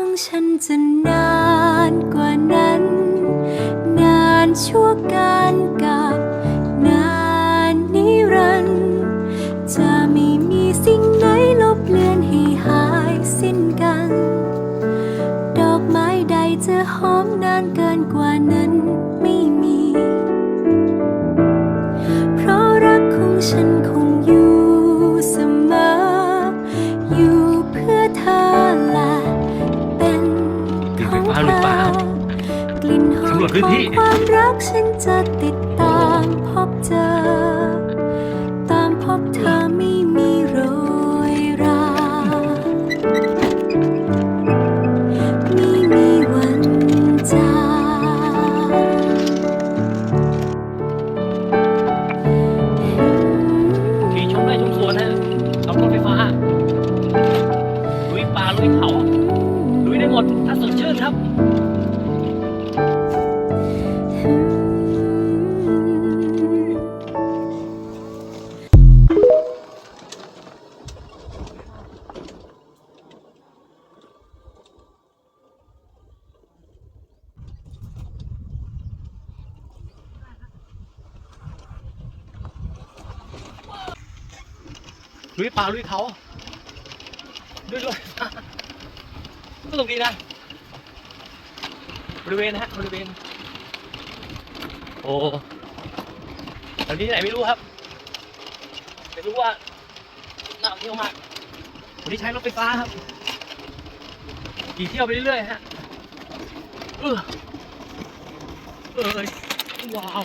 ของฉันจะนานกว่านั้น นานชั่วการกับนานนิรันดร์จะไม่มีสิ่งไหนลบเลือนให้หายสิ้นกัน ดอกไม้ใดจะหอมนานเกินกว่านั้นไม่มี ของเธอกลิ่นหอมสำรวจพื้นของที่ความรักฉันจะติดตามพบเจอ ดถ้าสดชื่นครับลุยป่าลุยเขาด้วยด้วย สนุกดีนะ บริเวณนะฮะบริเวณ โอ้แถวนี้ที่ไหนไม่รู้ครับแต่รู้ว่าน่าเที่ยวมากวันนี้ใช้รถไฟฟ้าครับขี่เที่ยวไปเรื่อยๆฮะ เออเอยว้าว